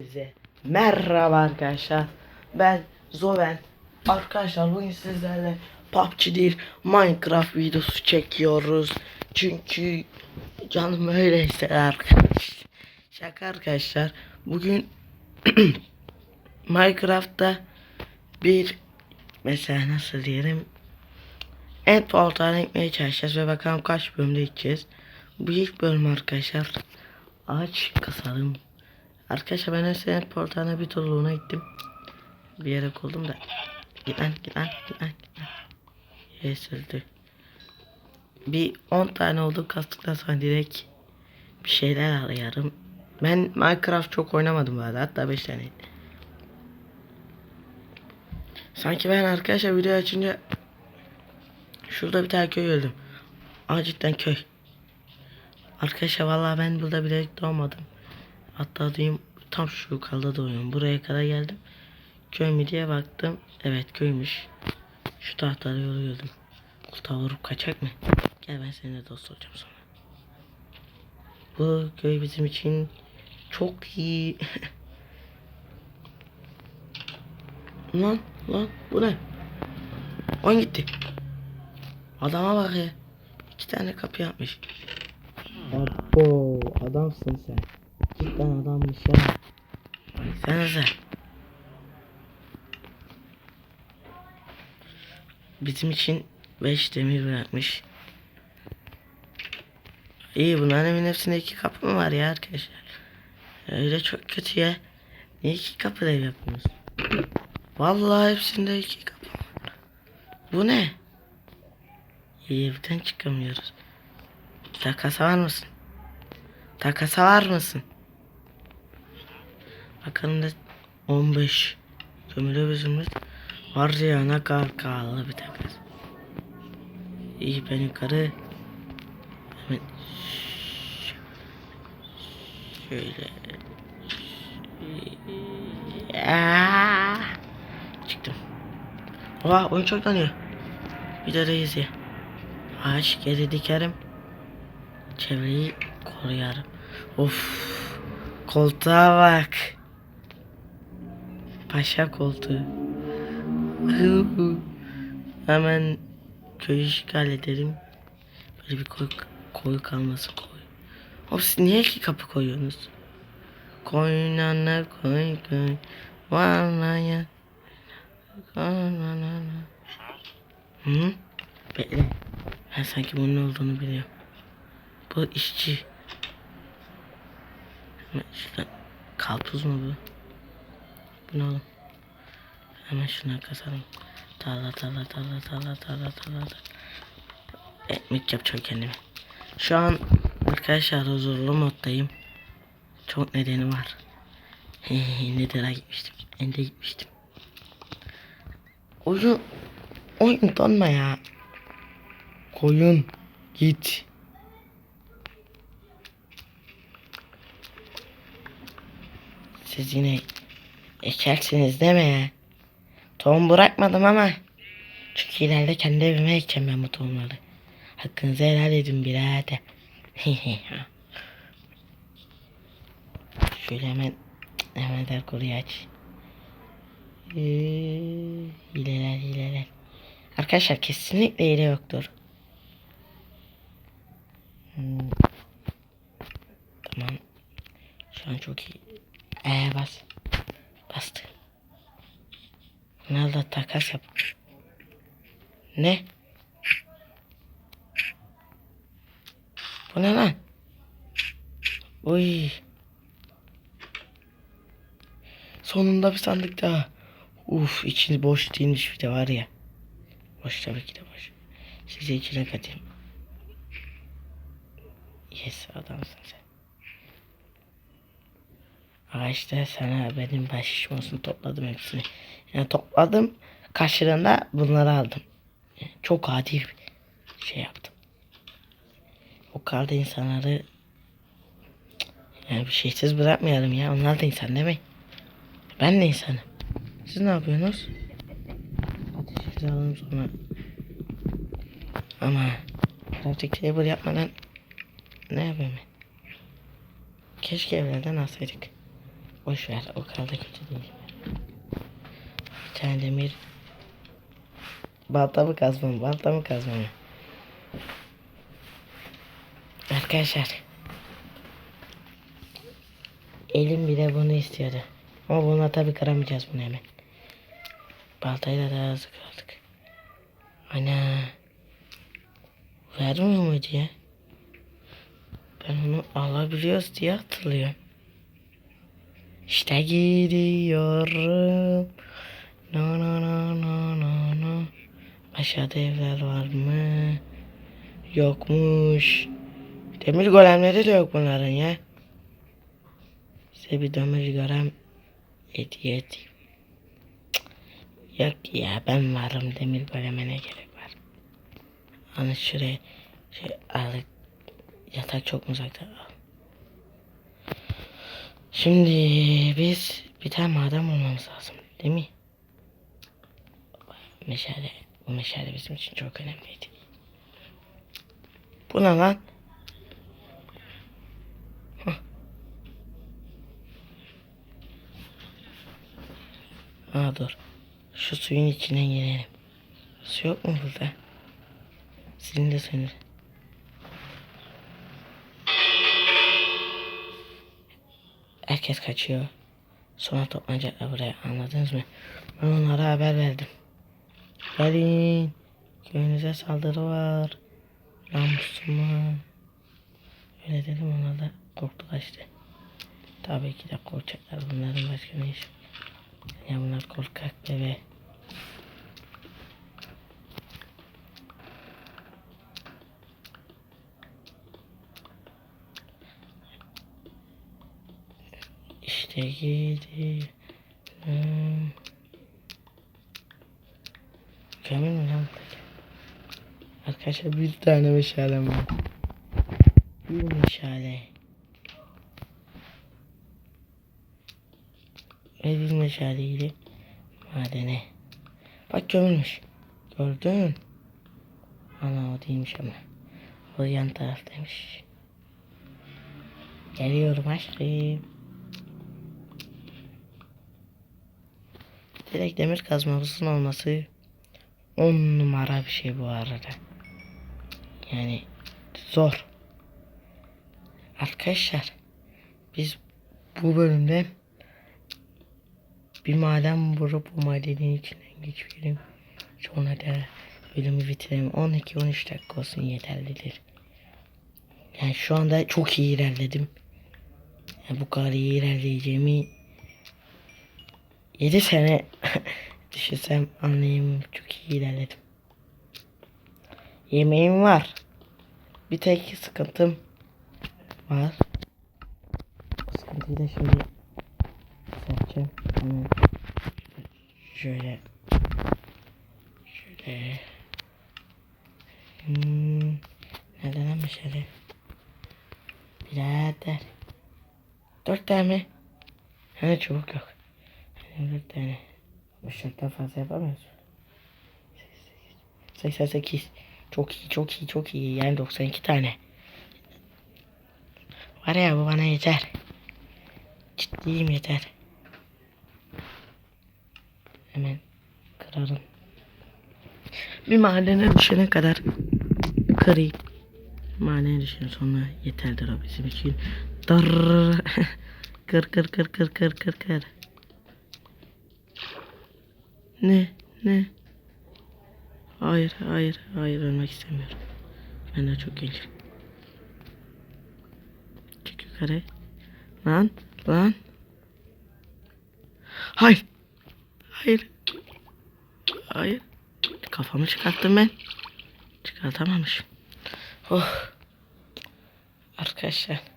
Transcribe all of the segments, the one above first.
Size merhaba arkadaşlar. Ben Zoven. Arkadaşlar bugün sizlerle PUBG değil Minecraft videosu çekiyoruz. Çünkü canım öyle arkadaşlar. Şaka arkadaşlar. Bugün Minecraft'ta bir mesela nasıl diyelim en portalına gitmeye çalışacağız ve bakalım kaç bölümde gideceğiz. Bu ilk bölüm arkadaşlar. Ağaç kasalım. Arkadaşlar ben Esenet portalına bir turluğuna gittim. Bir yere koydum da. Git lan git lan git. Bir 10 tane oldu kastıktan sonra direkt bir şeyler arıyorum. Ben Minecraft çok oynamadım bu arada hatta 5 tane. Sanki ben arkadaşlar video açınca şurada bir tane köy öldüm. Aa cidden köy. Arkadaşlar vallahi ben burada bile doğmadım. Hatta diyeyim tam şu yukarıda doğuyorum. Buraya kadar geldim. Köy mü diye baktım. Evet köymüş. Şu tahtada yürüyordum. Kurtağı vurup kaçak mı? Gel ben seninle dost olacağım sonra. Bu köy bizim için çok iyi. lan lan bu ne? Oyun gitti. Adama bak ya. İki tane kapı yapmış. Abo adamsın sen. Cidden adammış ya. Sen sen. Bizim için 5 demir bırakmış. İyi bunların evin hepsinde iki kapı mı var ya arkadaşlar? Öyle çok kötü ya. Niye iki kapı ev yapıyorsunuz? Vallahi hepsinde iki kapı var. Bu ne? İyi evden çıkamıyoruz. Takasa var mısın? Takasa var mısın? Bakalım da 15 kömürü bizimiz var ya ne kadar bir takas. İyi ben yukarı hemen şöyle Aa, çıktım. Oha oyun çok dönüyor. Bir de reis ya. Ağaç geri dikerim. Çevreyi koruyarım. Of. Koltuğa bak. Paşa koltuğu. Hemen köyü işgal edelim. Böyle bir koy, koyu kalması koy. Of siz niye iki kapı koyuyorsunuz? Koynana koy koy. Vanaya. Koynana. Hı? Bekle. Ben sanki bunun olduğunu biliyorum. Bu işçi. Şuradan. Karpuz mu bu? Bu ne oğlum? Hemen şuna kasalım. Tarla tarla tarla tarla tarla tarla. Ekmek yapacağım kendime. Şu an arkadaşlar huzurlu moddayım. Çok nedeni var. Nedir'a gitmiştim. Ende gitmiştim. Oyun oyun donma ya. Koyun git. Siz yine ekersiniz değil mi? Tohum bırakmadım ama. Çünkü ileride kendi evime ekeceğim ben bu tohumları. Hakkınızı helal edin birader. Şöyle hemen hemen der konuyu aç. Ee, hileler hileler. Arkadaşlar kesinlikle hile yoktur. Hmm. Tamam. Şu an çok iyi. Ee bas. Bastı. Nerede takas yap. Ne? Bu ne lan? Uy. Sonunda bir sandık daha. Uf içi boş değilmiş bir de var ya. Boş tabii ki de boş. Size içine katayım. Yes adamsın sen. Ağaçta sana benim bahşişim olsun topladım hepsini. Yani topladım. Karşılığında bunları aldım. Yani çok adil bir şey yaptım. O da insanları yani bir şeysiz bırakmayalım ya. Onlar da insan değil mi? Ben de insanım. Siz ne yapıyorsunuz? Ateşinizi alalım sonra. Ama crafting table yapmadan ne yapayım ben? Keşke evlerden alsaydık. Boş ver o kadar da kötü değil. Bir tane demir. Balta mı kazma mı? Balta mı kazma? Arkadaşlar. Elim bile bunu istiyordu. Ama bunu tabi kıramayacağız bunu hemen. Baltayla daha hızlı kırdık. Ana. Vermiyor muydu ya? Ben onu alabiliyoruz diye hatırlıyorum. İşte gidiyorum. No no no no no no. Aşağıda evler var mı? Yokmuş. Demir golemleri de yok bunların ya. Size bir demir golem hediye edeyim. Yok ya ben varım demir goleme ne gerek var. Hani şuraya şey al. Yatak çok uzakta? Şimdi biz bir tane maden bulmamız lazım değil mi? Meşale. Bu meşale bizim için çok önemliydi. Bu ne lan? Hah. Dur. Şu suyun içine girelim. Su yok mu burada? Silin de sönür. Herkes kaçıyor. Sonra toplanacaklar buraya anladınız mı? Ben onlara haber verdim. Gelin. Köyünüze saldırı var. Namusuma. Öyle dedim onlar da korktu kaçtı. Tabii ki de korkacaklar bunların başka ne işi. Ya bunlar korkak bebe. İşte gidiyorum. Mükemmel mi lan? Arkadaşlar bir tane meşalem var. Bir meşale. Ve bir meşaleyle madene. Bak gömülmüş. Gördün. Ana o değilmiş ama. O yan taraftaymış. Geliyorum aşkım. Direkt demir kazmamızın olması on numara bir şey bu arada. Yani zor. Arkadaşlar biz bu bölümde bir maden vurup bu madenin içinden geçelim. Sonra da bölümü bitirelim. 12-13 dakika olsun yeterlidir. Yani şu anda çok iyi ilerledim. Yani bu kadar iyi ilerleyeceğimi 7 sene düşünsem anlayayım çok iyi ilerledim. Yemeğim var. Bir tek sıkıntım var. O sıkıntıyı da şimdi. Hemen şöyle şöyle hmm, nereden ama şöyle birader dört tane? Hani çubuk yok. Dört tane. Boşluktan fazla yapamıyoruz. 88 çok iyi çok iyi çok iyi yani 92 tane. Var ya bu bana yeter. Ciddiyim yeter. Hemen kırarım. Bir madene düşene kadar kırayım. Madene düşen sonra yeterdir o bizim için. Darr. kır kır kır kır kır kır kır. Ne ne? Hayır hayır hayır ölmek istemiyorum. Ben de çok gencim. Çık yukarı. Lan lan. Hayır. Hayır. Hayır. Kafamı çıkarttım ben. Çıkartamamışım. Oh. Arkadaşlar.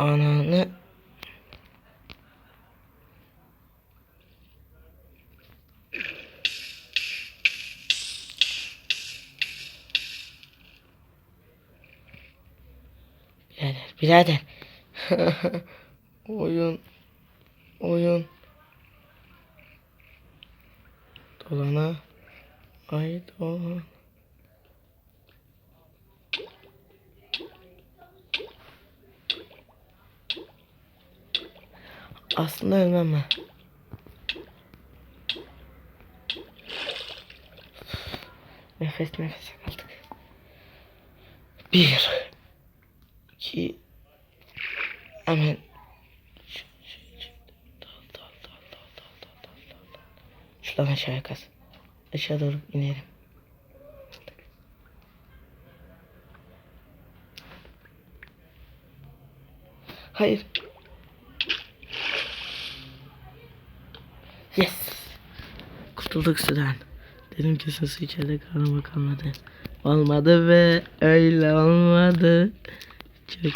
Ananı Birader, birader. oyun, oyun. Dolana, ay dolan. Aslında ölmem ben. Nefes nefese kaldık. Bir. iki, Hemen. Şuradan aşağıya kaz. Aşağı doğru inelim. Hayır. Kurtulduk sudan. Dedim kesin su içeride karnıma kalmadı. Olmadı ve öyle olmadı. Çok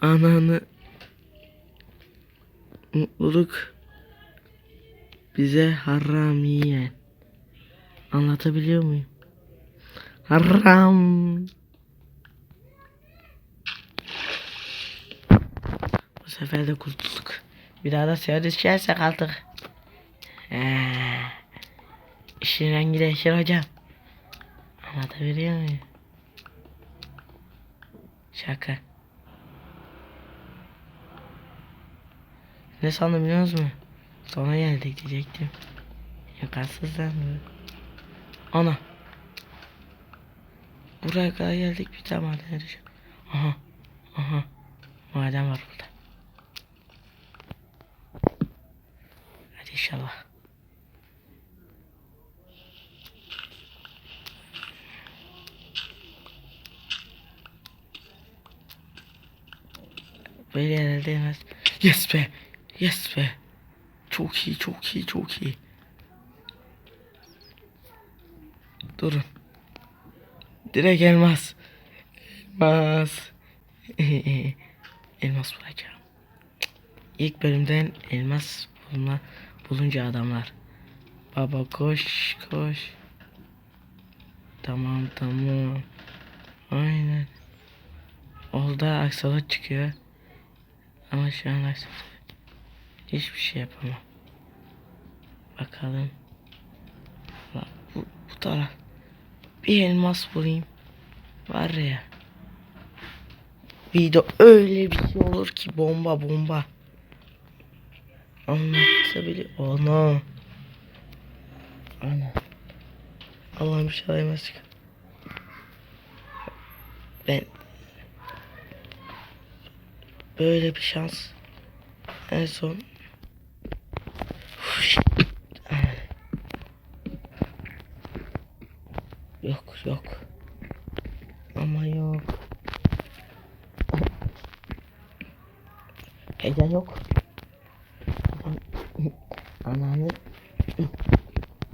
ananı mutluluk bize haram yiyen. Anlatabiliyor muyum? Haram. Bu sefer de kurtulduk. Bir daha da suya düşersek artık. Ee, işin rengi değişir hocam. Anlatabiliyor muyum? Şaka. Ne sandım biliyor musun? Sonra geldik diyecektim. Yukarısız lan bu. Ana. Buraya kadar geldik bir tane madene düşüyor. Aha. Aha. Maden var burada. Hadi inşallah. Böyle yerlerde yemez. Yes be. Yes be. Çok iyi, çok iyi, çok iyi. Durun. Direkt elmas. Elmas. elmas bulacağım. İlk bölümden elmas bulma, bulunca adamlar. Baba koş koş. Tamam tamam. Aynen. Oldu aksalık çıkıyor. Ama şu an aksalık. Hiçbir şey yapamam. Bakalım. Lan Bu, bu taraf. Bir elmas bulayım. Var ya. Video öyle bir şey olur ki bomba bomba. Anlatabiliyor. Ana. Ana. Allah'ım bir şey alayım açık. Ben böyle bir şans. En son. Yok yok. Ama yok. Heyecan yok. Ananı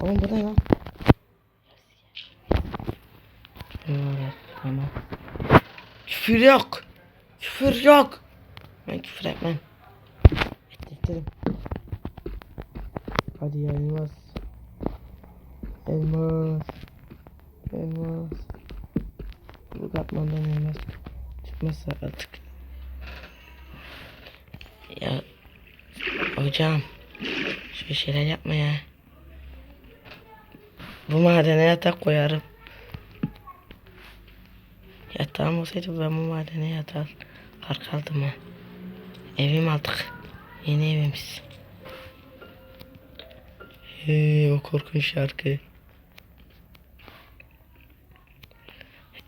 oğlum bu ne lan tamam. Küfür yok. Küfür yok. Küfür etmem. Ettirdim. Hadi ya elmas. Elmas. Elmas. Bu katmandan elmas çıkmazsa artık. Ya hocam şu şeyler yapma ya. Bu madene yatak koyarım. Yatağım olsaydı ben bu madene yatar kalkardım ha. Evim aldık. Yeni evimiz. Hey, o korkunç şarkı.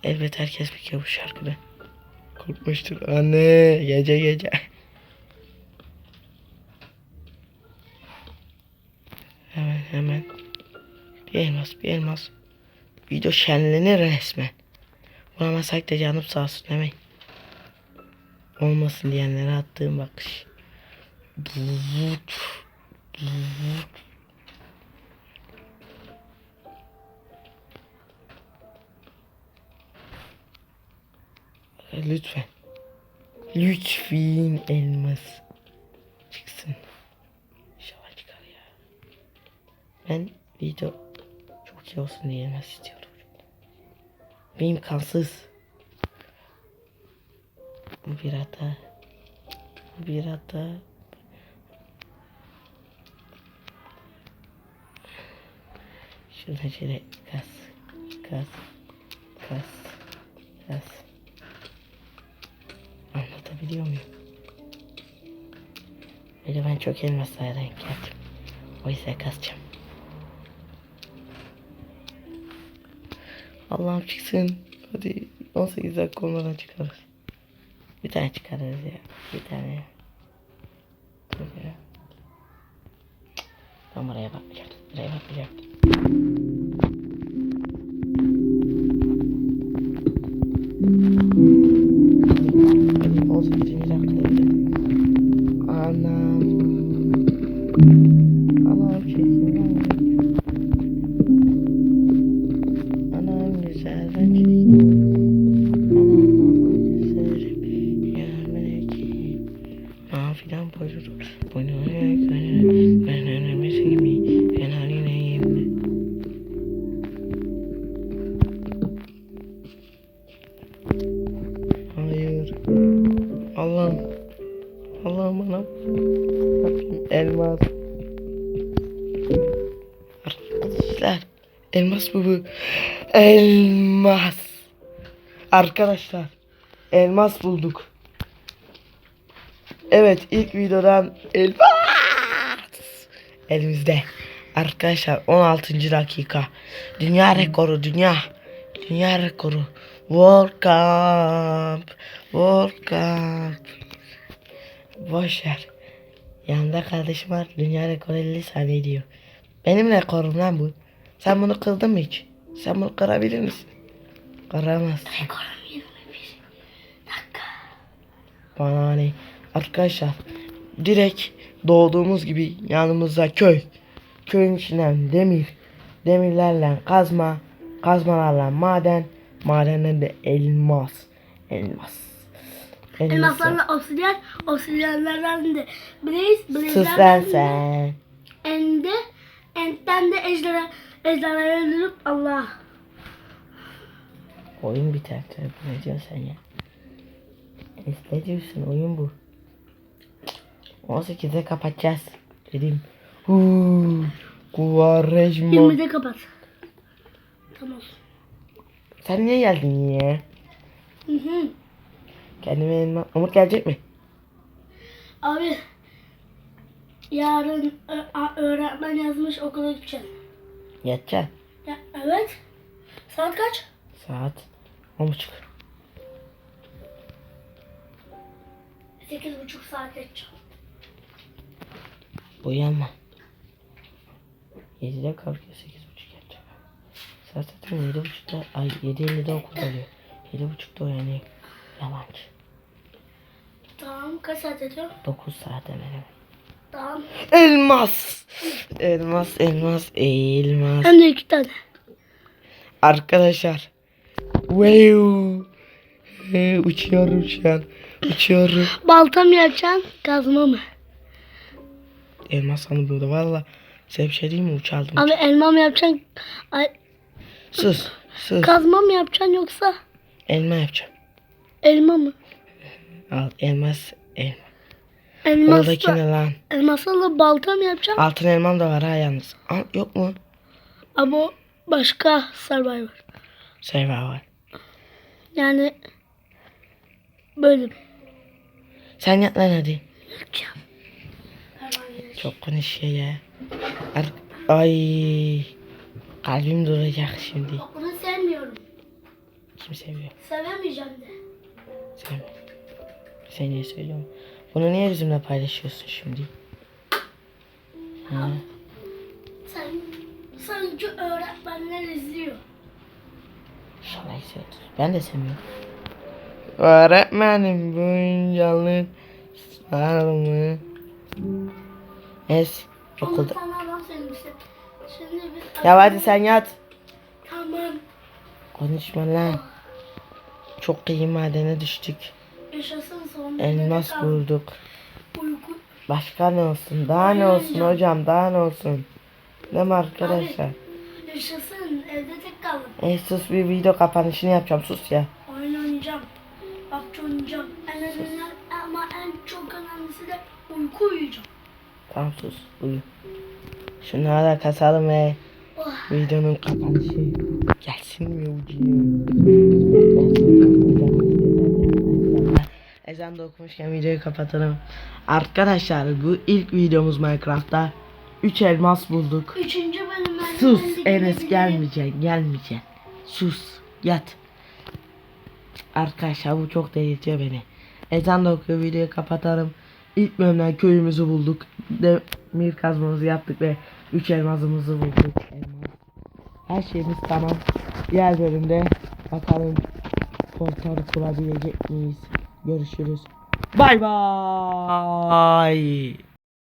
Elbet herkes biliyor bu şarkıda. Korkmuştur. Anne gece gece. Hemen hemen. Bir elmas bir elmas. Video şenlenir resmen. Bulamasak da canım sağ olsun demeyin. Olmasın diyenlere attığım bakış. Bulut. Bulut. Lütfen. Lütfen elmas. Çıksın. İnşallah çıkar ya. Ben video çok iyi olsun diye elmas istiyorum. Benim kansız. Bir hata. Bir hata. Şuna şöyle kas, kas, kas, kas. Anlatabiliyor muyum? Böyle ben çok elmaslara denk geldim. O yüzden kazacağım. Allah'ım çıksın. Hadi 18 dakika olmadan çıkarız. Bir tane çıkarırız ya. Bir tane. Dur ya. Bakmayacaktım. Buraya bakmayacaktım. Elmas. Arkadaşlar. Elmas bu bu. Elmas. Arkadaşlar. Elmas bulduk. Evet ilk videodan elmas. Elimizde. Arkadaşlar 16. dakika. Dünya rekoru dünya. Dünya rekoru. World Cup. World Cup. Boş ver. Yanında kardeşim var. Dünya rekoru 50 saniye diyor. Benim rekorum lan bu. Sen bunu kırdın mı hiç? Sen bunu kırabilir misin? Kıramazsın. Bana ne? Arkadaşlar direkt doğduğumuz gibi yanımızda köy. Köyün içinden demir. Demirlerle kazma. Kazmalarla maden. Madenle de elmas. Elmas. Elmas. Elmaslarla obsidyen, obsidyenlerden de blaze, lan de ende, entten de ejderha, ejderhayı öldürüp Allah. Oyun biter tabii. Ne diyorsun sen ya? Enes ne diyorsun? Oyun bu. 18'de kapatacağız. Dedim. Huu. Kuvarejma. 20'de kapat. Tamam. Sen niye geldin ya? Hı hı. Kendime elma. Umut gelecek mi? Abi yarın öğretmen yazmış okula gideceğim. Yatacaksın. Ya, evet. Saat kaç? Saat 10.30. Sekiz buçuk saat geçeceğim. Uyanma. 7'de kalkıyor 8.30 yatacak. Saat zaten 7.30'da ay 7.50'de okulda oluyor. 7.30'da uyanıyor. Yalancı. Tamam kaç saat ediyor? 9 saat hemen hemen. Tamam. Elmas. Elmas, elmas, elmas. Hem de iki tane. Arkadaşlar. Wow. Ee, uçuyorum şu an. Uçuyorum. Balta mı yapacaksın? Kazma mı? Elmas sanı burada valla. Size bir şey diyeyim mi? Uçaldım. Abi elma mı yapacaksın? Ay, Sus. Sus. kazma mı yapacaksın yoksa Elma yapacağım. Elma mı? Al elmas. Elma. Elmasla, Oradaki ne lan? elmasla balta mı yapacaksın? Altın elmam da var ha yalnız. Al, yok mu? Ama başka Survivor. Server var. Yani böyle Sen yat lan hadi. yapacağım. Çok konuşuyor ya. Ay. Kalbim duracak şimdi. Bunu sevmiyorum. Kim seviyor? Sevemeyeceğim de. Sen. Sen niye söylüyorum? Bunu niye bizimle paylaşıyorsun şimdi? Ha? Sen sanki öğretmenler izliyor. Şalay söylüyor. Ben de sevmiyorum. Öğretmenim buncalık var mı? Es Ama okulda. sana. Ya hadi sen yat. Tamam. Konuşma lan. Çok iyi madene düştük. Yaşasın sonunda. Elmas bulduk. Uyku. Başka ne olsun? Daha ne olsun hocam? Daha ne olsun? Değil mi arkadaşlar? Yaşasın. Evde tek kaldım. Ey sus bir video kapanışını yapacağım. Sus ya. Oyun oynayacağım. PUBG oynayacağım. En önemli ama en çok önemlisi de uyku uyuyacağım. Tamam sus. Uyu. Şunları da kasalım ve Oh. videonun kapanışı gelsin mi ucu? Okumuşken videoyu kapatalım. Arkadaşlar bu ilk videomuz Minecraft'ta 3 elmas bulduk. Üçüncü bölüm ben Sus Enes gidebilirim. gelmeyeceksin gelmeyeceksin. Sus yat. Arkadaşlar bu çok delirtiyor beni. Ezan da okuyor videoyu kapatalım. İlk bölümden köyümüzü bulduk. Demir kazmamızı yaptık ve 3 elmasımızı bulduk. Elmas. Her şeyimiz tamam. Diğer bölümde bakalım portal kurabilecek miyiz? Görüşürüz. Bye bye